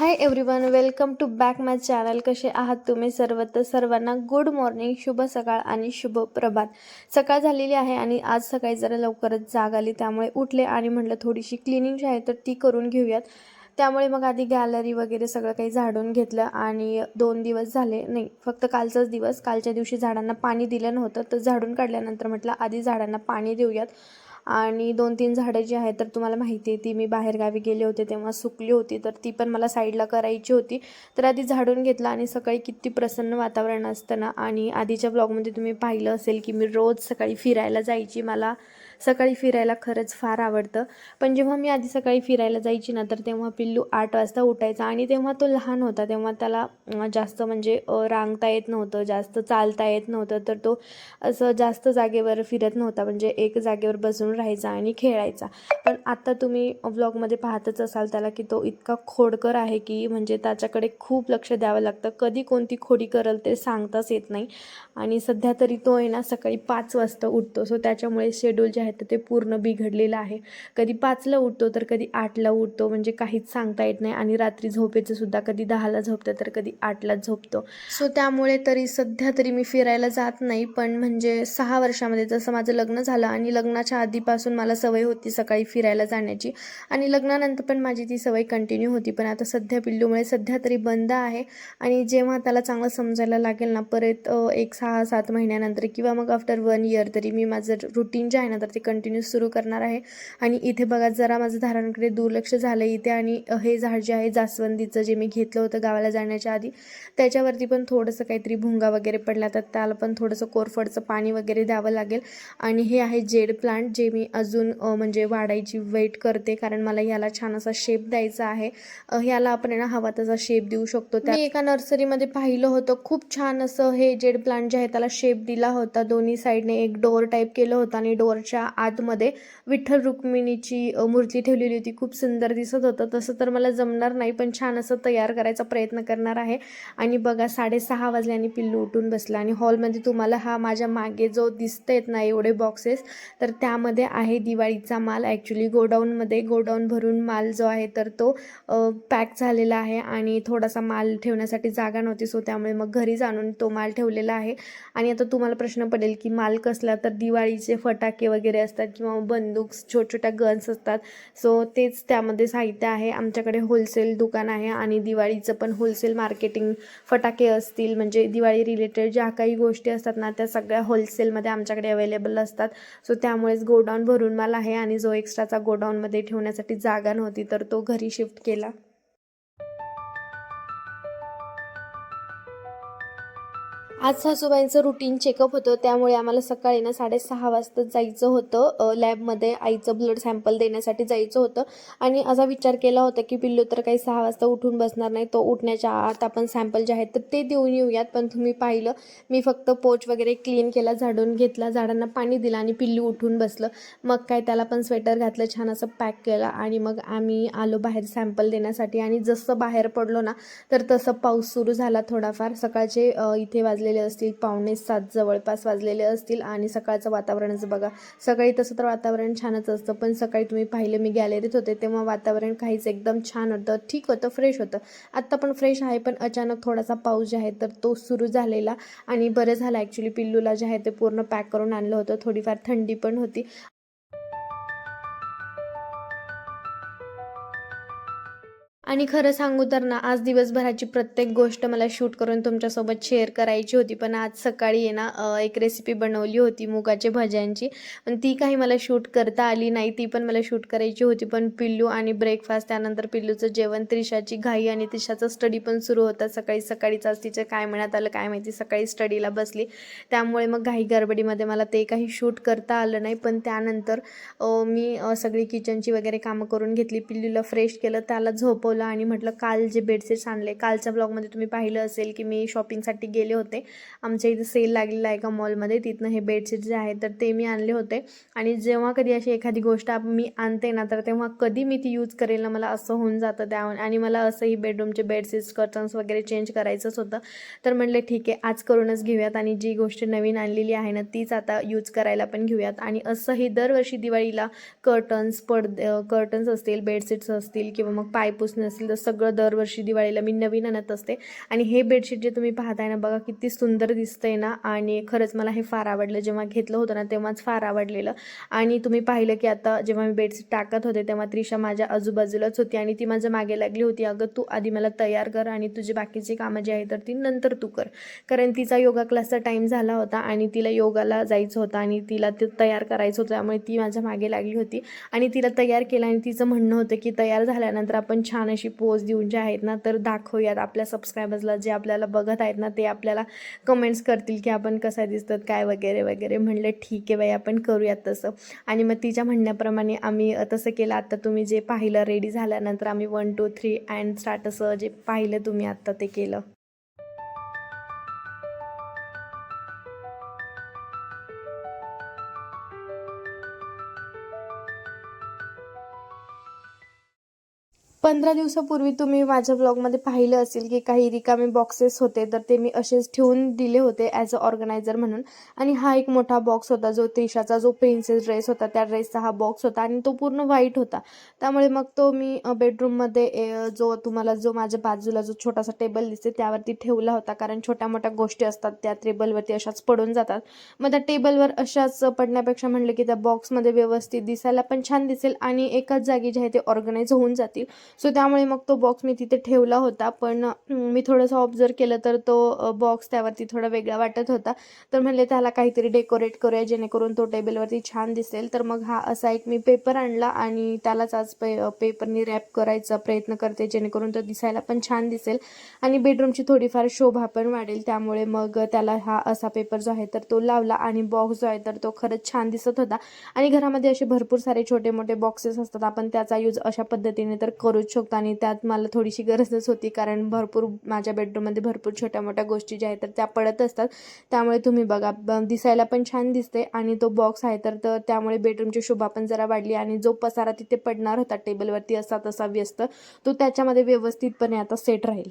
Hi everyone welcome to back my channel कसे आहात तुम्ही सर्व? तर सर्वांना गुड मॉर्निंग शुभ सकाळ आणि शुभ प्रभात. सकाळ झालेली आहे आणि आज सकाळी जरा लवकरच जाग आली त्यामुळे उठले आणि म्हटलं थोडीशी क्लिनिंग जी आहे तर ती करून घेऊयात. त्यामुळे मग आधी गॅलरी वगैरे सगळं काही झाडून घेतलं आणि दोन दिवस झाले. नाही फक्त कालचाच दिवस. कालच्या दिवशी झाडांना पाणी दिलं नव्हतं तर झाडून काढल्यानंतर म्हटलं आधी झाडांना पाणी देऊयात. आणि दोन तीन झाडं जी आहेत तर तुम्हाला माहिती आहे ती मी बाहेरगावी गेले होते तेव्हा सुकली होती तर ती पण मला साईडला करायची होती. तर आधी झाडून घेतलं आणि सकाळी किती प्रसन्न वातावरण असतं ना. आणि आधीच्या ब्लॉगमध्ये तुम्ही पाहिलं असेल की मी रोज सकाळी फिरायला जायची. मला सकाळी फिरायला खरंच फार आवडतं. पण जेव्हा मी आधी सकाळी फिरायला जायची ना तर तेव्हा पिल्लू आठ वाजता उठायचा आणि तेव्हा तो लहान होता. तेव्हा त्याला जास्त म्हणजे रांगता येत नव्हतं जास्त चालता येत नव्हतं. तर तो असं जास्त जागेवर फिरत नव्हता. म्हणजे एक जागेवर बसून राहायचा आणि खेळायचा. पण आता तुम्ही व्लॉगमध्ये पाहतच असाल त्याला की तो इतका खोडकर आहे की म्हणजे त्याच्याकडे खूप लक्ष द्यावं लागतं. कधी कोणती खोडी करल ते सांगताच येत नाही. आणि सध्या तरी तो आहे ना सकाळी पाच वाजता उठतो. सो त्याच्यामुळे शेड्यूल जे आहे तर ते पूर्ण बिघडलेलं आहे. कधी पाचला उठतो तर कधी आठला उठतो म्हणजे काहीच सांगता येत नाही. आणि रात्री झोपेचं सुद्धा कधी दहाला झोपतं तर कधी आठला झोपतो. सो त्यामुळे तरी सध्या तरी मी फिरायला जात नाही पण म्हणजे सहा वर्षामध्ये जसं माझं लग्न झालं आणि लग्नाच्या आधीपासून मला सवय होती सकाळी फिरायला जाण्याची. आणि लग्नानंतर पण माझी ती सवय कंटिन्यू होती पण आता सध्या पिल्लूमुळे सध्या तरी बंद आहे. आणि जेव्हा त्याला चांगलं समजायला लागेल ना परत एक सहा सात महिन्यानंतर किंवा मग आफ्टर वन इयर तरी मी माझं रुटीन जे आहे ना तर ते कंटिन्यू सुरू करणार आहे. आणि इथे बघा जरा माझं धारांकडे दुर्लक्ष झालं इथे आणि हे झाड जे आहे जास्वंदीचं जे मी घेतलं होतं गावाला जाण्याच्या आधी त्याच्यावरती पण थोडंसं काहीतरी भुंगा वगैरे पडला तर त्याला पण थोडंसं कोरफडचं पाणी वगैरे द्यावं लागेल. आणि हे आहे जेड प्लांट जे मी अजून म्हणजे वाढायची वेट करते कारण मला याला छान असा शेप द्यायचा आहे. ह्याला आपण ना हवा तसा शेप देऊ शकतो. त्या मी एका नर्सरीमध्ये पाहिलं होतं खूप छान असं हे जेड प्लांट जे आहे त्याला शेप दिला होता. दोन्ही साईडने एक डोअर टाईप केलं होतं आणि डोअरच्या आतमध्ये विठ्ठल रुक्मिणीची मूर्ती ठेवलेली होती. खूप सुंदर दिसत होतं. तसं तर मला जमणार नाही पण छान असं तयार करायचा प्रयत्न करणार आहे. आणि बघा साडेसहा वाजले आणि पिल्लू उठून बसला आणि हॉलमध्ये तुम्हाला हा माझ्या मागे जो दिसत आहेत ना एवढे बॉक्सेस तर त्यामध्ये आहे दिवाळीचा माल. ॲक्च्युली गोडाऊनमध्ये गोडाऊन भरून माल जो आहे तर तो पॅक झालेला आहे आणि थोडासा माल ठेवण्यासाठी जागा नव्हती सो त्यामुळे मग घरीच आणून तो माल ठेवलेला आहे. आणि आता तुम्हाला प्रश्न पडेल की माल कसला? तर दिवाळीचे फटाके वगैरे असतात किंवा बंदूक छोट्या छोट्या गन्स असतात. सो तेच त्यामध्ये साहित्य आहे. आमच्याकडे होलसेल दुकान आहे आणि दिवाळीचं पण होलसेल मार्केटिंग फटाके असतील. म्हणजे दिवाळी रिलेटेड ज्या काही गोष्टी असतात ना त्या सगळ्या होलसेलमध्ये आमच्याकडे अवेलेबल असतात. सो त्यामुळेच गोडाऊन भरून माल आहे आणि जो एक्स्ट्राचा गोडाऊनमध्ये ठेवण्यासाठी जागा नव्हती तर तो घरी शिफ्ट केला. आज सासूबाईंचं रुटीन चेकअप होतं. त्यामुळे आम्हाला सकाळी ना साडेसहा वाजता जायचं होतं. लॅबमध्ये आईचं ब्लड सॅम्पल देण्यासाठी जायचं होतं. आणि असा विचार केला होता की पिल्लू तर काही सहा वाजता उठून बसणार नाही. तो उठण्याच्या आत आपण सॅम्पल जे आहेत तर ते देऊन येऊयात. पण तुम्ही पाहिलं मी फक्त पोच वगैरे क्लीन केला झाडून घेतला झाडांना पाणी दिलं आणि पिल्लू उठून बसलं. मग काय त्याला पण स्वेटर घातलं छान असं पॅक केलं आणि मग आम्ही आलो बाहेर सॅम्पल देण्यासाठी. आणि जसं बाहेर पडलो ना तर तसं पाऊस सुरू झाला थोडाफार. सकाळचे इथे वाजले वाजलेले असतील पावणे सात जवळपास वाजलेले असतील आणि सकाळचं वातावरणच बघा. सकाळी तसं तर वातावरण छानच असतं पण सकाळी तुम्ही पाहिलं मी गॅलरीत होते तेव्हा वातावरण काहीच एकदम छान होतं ठीक होतं फ्रेश होतं. आत्ता पण फ्रेश आहे पण अचानक थोडासा पाऊस जे आहे तर तो सुरू झालेला. आणि बरं झालं ॲक्च्युली पिल्लूला जे आहे ते पूर्ण पॅक करून आणलं होतं. थोडीफार थंडी पण होती. आणि खरं सांगू तर ना आज दिवसभराची प्रत्येक गोष्ट मला शूट करून तुमच्यासोबत शेअर करायची होती. पण आज सकाळी आहे ना एक रेसिपी बनवली होती मुगाच्या भज्यांची. पण ती काही मला शूट करता आली नाही. ती पण मला शूट करायची होती. पण पिल्लू आणि ब्रेकफास्ट त्यानंतर पिल्लूचं जेवण त्रिशाची घाई आणि त्रिशाचा स्टडी पण सुरू होता. सकाळी सकाळीच आज तिचं काय म्हणत आलं काय माहिती सकाळी स्टडीला बसली. त्यामुळे मग घाई गडबडीमध्ये मला ते काही शूट करता आलं नाही. पण त्यानंतर मी सगळी किचनची वगैरे कामं करून घेतली. पिल्लूला फ्रेश केलं. त्याला झोपवलं. आणि म्हटलं काल जे बेडशीट्स आणले कालच्या ब्लॉगमध्ये तुम्ही पाहिलं असेल की मी शॉपिंगसाठी गेले होते. आमच्या इथे सेल लागलेला आहे एका मॉलमध्ये तिथनं हे बेडशीट जे आहे तर ते मी आणले होते. आणि जेव्हा कधी अशी एखादी गोष्ट मी आणते ना तर तेव्हा कधी मी ती यूज करेल ना मला असं होऊन जातं त्या आणि मला असंही बेडरूमचे बेडशीट्स कर्टन्स वगैरे चेंज करायचंच होतं. तर म्हटलं ठीक आहे आज करूनच घेऊयात आणि जी गोष्ट नवीन आणलेली आहे ना तीच आता यूज करायला पण घेऊयात. आणि असंही दरवर्षी दिवाळीला कर्टन्स पडदे कर्टन्स असतील बेडशीट्स असतील किंवा मग पायपुसणे नसेल तर सगळं दरवर्षी दिवाळीला मी नवीन आणत असते. आणि हे बेडशीट जे तुम्ही पाहताय ना बघा किती सुंदर दिसतंय ना. आणि खरंच मला हे फार आवडलं. जेव्हा घेतलं होतं ना तेव्हाच फार आवडलेलं. आणि तुम्ही पाहिलं की आता जेव्हा मी बेडशीट टाकत होते तेव्हा त्रिशा माझ्या आजूबाजूलाच होती. आणि ती माझ्या मागे लागली होती. अगं तू आधी मला तयार कर आणि तुझी बाकीची कामं जी आहे तर ती नंतर तू कर. कारण तिचा योगा क्लासचा टाईम झाला होता आणि तिला योगाला जायचं होतं आणि तिला ते तयार करायचं होतं. त्यामुळे ती माझ्या मागे लागली होती. आणि तिला तयार केलं आणि तिचं म्हणणं होतं की तयार झाल्यानंतर आपण छान अशी पोज देऊन जे आहेत ना तर दाखवूयात आपल्या सबस्क्रायबर्सला जे आपल्याला बघत आहेत ना ते आपल्याला कमेंट्स करतील की आपण कसा दिसतात काय वगैरे वगैरे. म्हणलं ठीक आहे बाई आपण करूयात तसं. आणि मग तिच्या म्हणण्याप्रमाणे आम्ही तसं केलं. आत्ता तुम्ही जे पाहिलं रेडी झाल्यानंतर आम्ही one two three and start असं जे पाहिलं तुम्ही आत्ता ते केलं. पंधरा दिवसापूर्वी तुम्ही माझ्या ब्लॉगमध्ये पाहिलं असेल की काही रिकामे बॉक्सेस होते तर ते मी असेच ठेवून दिले होते ॲज अ ऑर्गनायझर म्हणून. आणि हा एक मोठा बॉक्स होता जो त्रिशाचा जो प्रिन्सेस ड्रेस होता त्या ड्रेसचा हा बॉक्स होता आणि तो पूर्ण व्हाईट होता. त्यामुळे मग तो मी बेडरूममध्ये जो तुम्हाला जो माझ्या बाजूला जो छोटासा टेबल दिसते त्यावरती ठेवला होता. कारण छोट्या मोठ्या गोष्टी असतात त्या टेबलवरती अशाच पडून जातात. मग त्या टेबलवर अशाच पडण्यापेक्षा म्हटलं की त्या बॉक्समध्ये व्यवस्थित दिसायला पण छान दिसेल आणि एकाच जागी जे आहे ते ऑर्गनाईज होऊन जातील. सो त्यामुळे मग तो बॉक्स मी तिथे ठेवला होता. पण मी थोडंसं ऑब्झर्व केलं तर तो बॉक्स त्यावरती थोडा वेगळा वाटत होता. तर म्हणले त्याला काहीतरी डेकोरेट करूया जेणेकरून तो टेबलवरती छान दिसेल. तर मग हा असा एक मी पेपर आणला आणि त्यालाच आज पे पेपरनी रॅप करायचा प्रयत्न करते जेणेकरून तो दिसायला पण छान दिसेल. आणि बेडरूमची थोडीफार शोभा पण वाढेल. त्यामुळे मग त्याला हा असा पेपर जो आहे तर तो लावला आणि बॉक्स जो आहे तर तो खरंच छान दिसत होता. आणि घरामध्ये असे भरपूर सारे छोटे मोठे बॉक्सेस असतात. आपण त्याचा यूज अशा पद्धतीने तर करू करूच शकतो आणि त्यात मला थोडीशी गरजच होती कारण भरपूर माझ्या बेडरूममध्ये भरपूर छोट्या मोठ्या गोष्टी ज्या आहेत तर त्या पडत असतात. त्यामुळे तुम्ही बघा ब- दिसायला पण छान दिसते आणि तो बॉक्स आहे तर तर त्यामुळे बेडरूमची शोभा पण जरा वाढली आणि जो पसारा तिथे पडणार होता टेबलवरती असा तसा व्यस्त तो त्याच्यामध्ये व्यवस्थितपणे आता सेट राहील.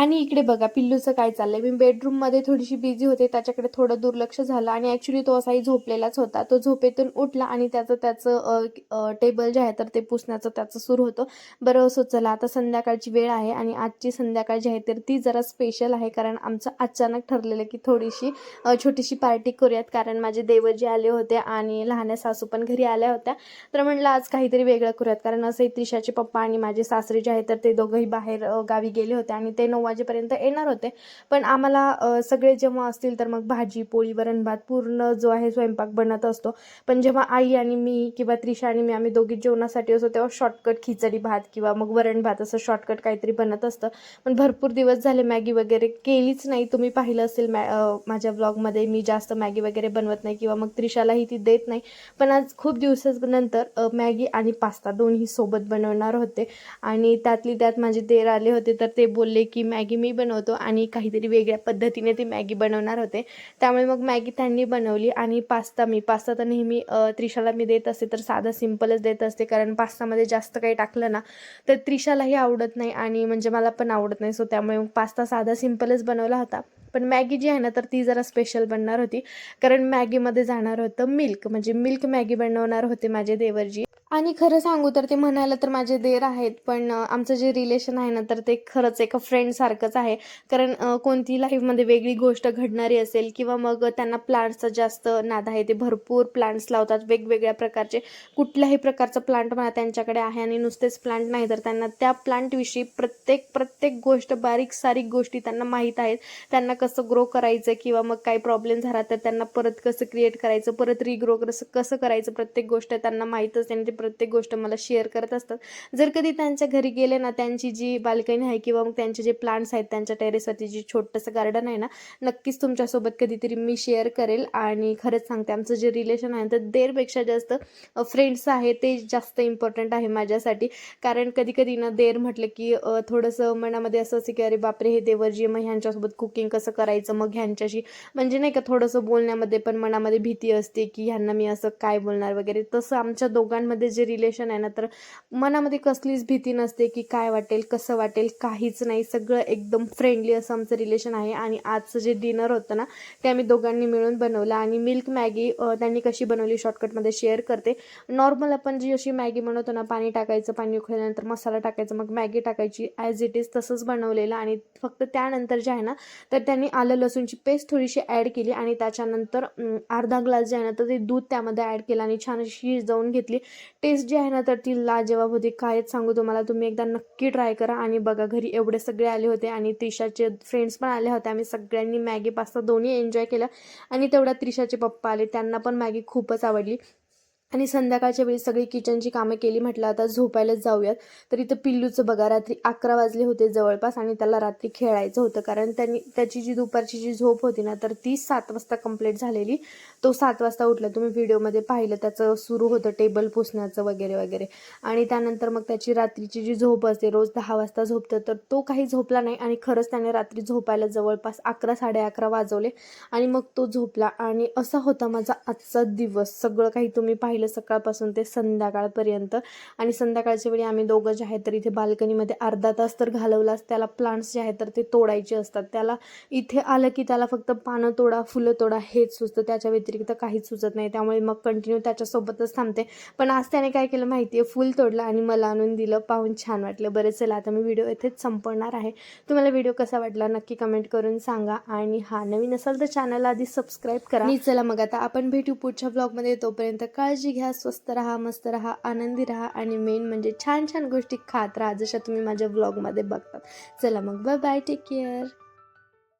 आणि इकडे बघा पिल्लूचं काय चाललंय? मी बेडरूममध्ये थोडीशी बिझी होते त्याच्याकडे थोडं दुर्लक्ष झालं आणि ॲक्च्युली तो असाही झोपलेलाच होता. तो झोपेतून उठला आणि त्याचं त्याचं टेबल जे आहे तर ते पुसण्याचं त्याचं सुरू होतं. बरं असो चला आता संध्याकाळची वेळ आहे आणि आजची संध्याकाळ जी आहे तर ती जरा स्पेशल आहे. कारण आमचं अचानक ठरलेलं की थोडीशी छोटीशी पार्टी करूयात. कारण माझे देवजी आले होते आणि लहान्या सासू पण घरी आल्या होत्या. तर म्हणलं आज काहीतरी वेगळं करूयात. कारण असंही त्रिशाचे पप्पा आणि माझे सासरे जे आहेत तर ते दोघंही बाहेर गावी गेले होते आणि ते नऊ वाजेपर्यंत येणार होते. पण आम्हाला सगळे जेव्हा असतील तर मग भाजी पोळी वरण भात पूर्ण जो आहे स्वयंपाक बनत असतो. पण जेव्हा आई आणि मी किंवा त्रिशा आणि मी आम्ही दोघी जेवणासाठी असतो तेव्हा शॉर्टकट खिचडी भात किंवा मग वरण भात असं शॉर्टकट काहीतरी बनत असतं. पण भरपूर दिवस झाले मॅगी वगैरे केलीच नाही. तुम्ही पाहिलं असेल मॅ माझ्या ब्लॉगमध्ये मी जास्त मॅगी वगैरे बनवत नाही किंवा मग त्रिशालाही ती देत नाही. पण आज खूप दिवसानंतर मॅगी आणि पास्ता दोन्ही सोबत बनवणार होते. आणि त्यातली त्यात माझे देर आले होते तर ते बोलले की मॅगी मॅगी मी बनवतो आणि काहीतरी वेगळ्या पद्धतीने ती मॅगी बनवणार होते. त्यामुळे मग मॅगी त्यांनी बनवली आणि पास्ता मी पास्ता तर नेहमी त्रिशाला मी देत असते तर साधा सिम्पलच देत असते कारण पास्तामध्ये जास्त काही टाकलं ना तर त्रिशालाही आवडत नाही आणि म्हणजे मला पण आवडत नाही. सो त्यामुळे मग पास्ता साधा सिम्पलच बनवला होता. पण मॅगी जी आहे ना तर ती जरा स्पेशल बनणार होती कारण मॅगीमध्ये जाणार होतं मिल्क म्हणजे मिल्क मॅगी बनवणार होते माझे देवरजी. आणि खरं सांगू तर ते म्हणायला तर माझे देर आहेत पण आमचं जे रिलेशन आहे ना तर ते खरंच एका फ्रेंडसारखंच आहे. कारण कोणती लाईफमध्ये वेगळी गोष्ट घडणारी असेल किंवा मग त्यांना प्लांट्सचा जास्त नाद आहे ते भरपूर प्लांट्स लावतात वेगवेगळ्या प्रकारचे कुठल्याही प्रकारचं प्लांट म्हणा त्यांच्याकडे आहे आणि नुसतेच प्लांट नाही तर त्यांना त्या प्लांटविषयी प्रत्येक प्रत्येक गोष्ट बारीक सारीक गोष्टी त्यांना माहीत आहेत. त्यांना कसं ग्रो करायचं किंवा मग काही प्रॉब्लेम झाला तर त्यांना परत कसं क्रिएट करायचं परत रिग्रो कसं कसं करायचं प्रत्येक गोष्ट त्यांना माहीतच त्यांनी ते प्रत्येक गोष्ट मला शेअर करत असतात. जर कधी त्यांच्या घरी गेले ना त्यांची जी बाल्कनी आहे किंवा मग त्यांचे जे प्लांट्स आहेत त्यांच्या टेरेसवरती जी छोटंसं गार्डन आहे ना नक्कीच तुमच्यासोबत कधीतरी मी शेअर करेल. आणि खरंच सांगते आमचं जे रिलेशन आहे तर देरपेक्षा जास्त फ्रेंड्स आहे ते जास्त इम्पॉर्टंट आहे माझ्यासाठी. कारण कधी कधी ना देर म्हटलं की थोडंसं मनामध्ये असं असं की अरे बापरे हे देवरजी मग ह्यांच्यासोबत कुकिंग कसं करायचं? मग ह्यांच्याशी म्हणजे नाही का थोडंसं बोलण्यामध्ये पण मनामध्ये भीती असते की ह्यांना मी असं काय बोलणार वगैरे. तसं आमच्या दोघांमध्ये जे रिलेशन आहे ना तर मनामध्ये कसलीच भीती नसते की काय वाटेल कसं वाटेल काहीच नाही. सगळं एकदम फ्रेंडली असं आमचं रिलेशन आहे. आणि आजचं जे डिनर होतं ना ते आम्ही दोघांनी मिळून बनवलं. आणि मिल्क मॅगी त्यांनी कशी बनवली शॉर्टकटमध्ये शेअर करते. नॉर्मल आपण जी अशी मॅगी बनवतो ना पाणी टाकायचं पाणी उकळल्यानंतर मसाला टाकायचा मग मॅगी टाकायची ॲज इट इज तसंच बनवलेलं. आणि फक्त त्यानंतर जे आहे ना तर त्यांनी आलं लसूणची पेस्ट थोडीशी ॲड केली. आणि त्याच्यानंतर अर्धा ग्लास जे आहे ना तर ते दूध त्यामध्ये ॲड केलं. आणि छान अशी शिजवून घेतली. टेस्ट जी आहे ना तर ती लाजवाब होती. कायच सांगू तुम्हाला तुम्ही एकदा नक्की ट्राय करा आणि बघा घरी एवढे सगळे आले होते आणि त्रिशाचे फ्रेंड्स पण आले होते. आम्ही सगळ्यांनी मॅगी पास्ता दोन्ही एन्जॉय केलं आणि तेवढ्या त्रिशाचे पप्पा आले. त्यांना पण मॅगी खूपच आवडली. आणि संध्याकाळच्या वेळी सगळी किचनची कामं केली म्हटलं आता झोपायलाच जाऊयात. तर इथं पिल्लूचं बघा रात्री अकरा वाजले होते जवळपास आणि त्याला रात्री खेळायचं होतं. कारण त्यांनी त्याची जी दुपारची जी झोप होती ना तर ती सात वाजता कंप्लीट झालेली. तो सात वाजता उठला. तुम्ही व्हिडिओमध्ये पाहिलं त्याचं सुरू होतं टेबल पुसण्याचं वगैरे वगैरे. आणि त्यानंतर मग त्याची रात्रीची जी झोप असते रोज दहा वाजता झोपतं तर तो काही झोपला नाही आणि खरंच त्याने रात्री झोपायला जवळपास अकरा साडे अकरा वाजवले. आणि मग तो झोपला. आणि असा होता माझा आजचा दिवस. सगळं काही तुम्ही पाहिलं सकाळपासून ते संध्याकाळपर्यंत. आणि संध्याकाळच्या वेळी आम्ही दोघं जे आहेत तर इथे बाल्कनीमध्ये अर्धा तास तर घालवलाच त्याला प्लांट्स जे आहेत तर ते तोडायचे असतात. त्याला इथे आलं की त्याला फक्त पानं तोडा फुलं तोडा हेच सुचतं. त्याच्या व्यतिरिक्त काहीच सुचत नाही. त्यामुळे मग कंटिन्यू त्याच्यासोबतच थांबते. पण आज त्याने काय केलं माहिती आहे फुल तोडलं आणि मला आणून दिलं. पाहून छान वाटलं. बरं चला आता मी व्हिडिओ इथेच संपवणार आहे. तुम्हाला व्हिडिओ कसा वाटला नक्की कमेंट करून सांगा. आणि हा नवीन असाल तर चॅनल आधी सबस्क्राईब करा. चला मग आता आपण भेटू पुढच्या ब्लॉगमध्ये तोपर्यंत काळजी घ्या स्वस्त राहा मस्त राहा आनंदी राहा आणि मेन म्हणजे छान छान गोष्टी खात राहा जशा तुम्ही माझ्या ब्लॉगमध्ये बघतात. चला मग बाय बाय टेक केअर